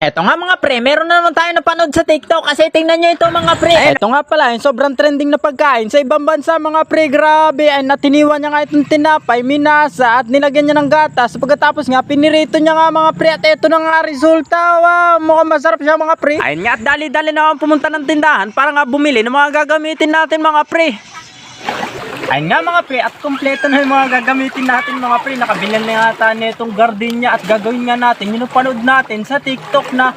Eto nga mga pre, meron na naman tayo napanood sa TikTok kasi tingnan nyo ito mga pre. Eto nga pala, yung sobrang trending na pagkain sa ibang bansa mga pre, grabe. Ay natiniwan niya nga itong tinapay, minasa at nilagyan niya ng gatas. Pagkatapos nga, pinirito niya nga mga pre at eto na nga resulta. Wow, mukhang masarap siya mga pre. Ayun nga at dali-dali na akong pumunta ng tindahan para nga bumili ng mga gagamitin natin mga pre. Ayun nga mga pre, at kompleto na yung mga gagamitin natin mga pre. Nakabilan na yata nitong gardenia at gagawin nga natin yung panood natin sa TikTok na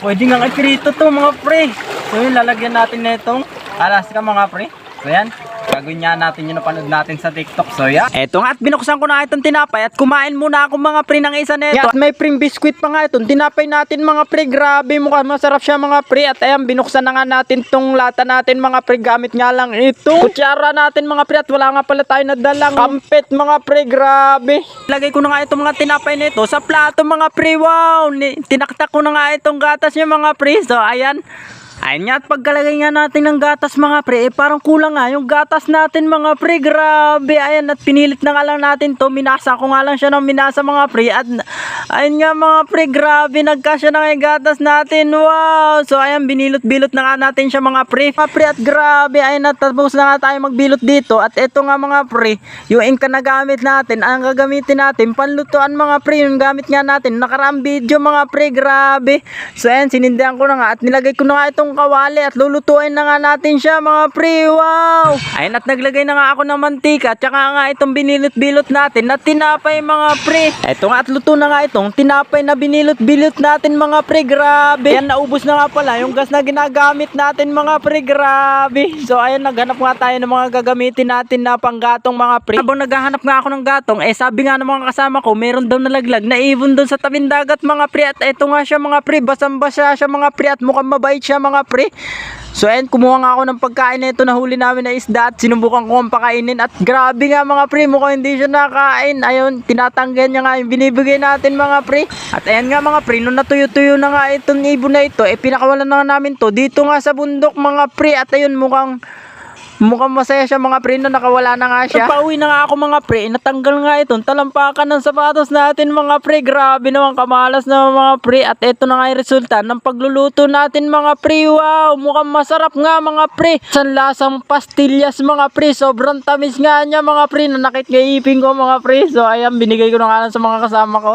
pwede nga iprito to mga pre. So yun, lalagyan natin nitong alaska mga pre. So yan, gagawin nga natin yung napanood natin sa TikTok. So yan. Eto nga at binuksan ko na itong tinapay at kumain muna ako mga pre ng isa nito. At may pring biscuit pa nga itong tinapay natin mga pre. Grabe, mukhang masarap siya mga pre. At ayan, binuksan na nga natin tong lata natin mga pre. Gamit nga lang itong kutsara natin mga pre. At wala nga pala tayo nadalang kampet mga pre. Grabe. Lagay ko na nga itong mga tinapay nito sa plato mga pre. Wow, tinaktak ko na nga itong gatas niya mga pre. So ayan. Ayun nga at pagkalagay nga natin ng gatas mga pre, eh parang kulang nga yung gatas natin mga pre, grabe. Ayan at pinilit na nga lang natin to, minasa ko nga lang siya ng minasa mga pre. At ayun nga mga pre, grabe, nagkasya na nga yung gatas natin, wow. So ayan, binilot-bilot na nga natin siya mga pre. Mga pre at grabe, ayun at tapos na nga tayo magbilot dito. At eto nga mga pre, yung ink na gamit natin, ang gagamitin natin, panlutuan mga pre, yung gamit nga natin, nakaraang video mga pre, grabe. So ayan, sinindihan ko na nga at nilagay ko na nga itong kawali at lulutuin na nga natin siya mga pre, wow! Ayun at naglagay na nga ako ng mantika at saka nga itong binilot-bilot natin na tinapay mga pre. Eto nga at luto na nga itong tinapay na binilot-bilot natin mga pre, grabe. Yan, naubos na nga pala yung gas na ginagamit natin mga pre, grabe. So ayun, naghanap nga tayo ng mga gagamitin natin na panggatong mga pre. Habang naghahanap nga ako ng gatong, eh sabi nga ng mga kasama ko, meron daw nalaglag na ibon doon sa tabing dagat mga pre. At eto nga siya mga pre, basang-basa siya mga pre at mukhang mabait siya mga pre. So ayun, kumuha nga ako ng pagkain na ito na huli namin na isda at sinubukan ko ang pakainin at grabe nga mga pre, mukhang hindi siya nakain. Ayun, tinatanggihan niya nga yung binibigay natin mga pre. At ayan nga mga pre, nung natuyo-tuyo na nga itong ibon na ito, eh pinakawalan na nga namin to dito nga sa bundok mga pre. At ayun, mukhang Mukhang masaya siya mga pre na nakawala na nga siya. Pauwi na nga ako mga pre, natanggal nga itong talampakan ng sapatos natin mga pre. Grabe naman kamalas na mga pre. At ito na nga yung resulta ng pagluluto natin mga pre. Wow, mukhang masarap nga mga pre. San lasang pastillas mga pre. Sobrang tamis nga niya mga pre. Nanakit nga ipin ko mga pre. So ayan, binigay ko na nga sa mga kasama ko.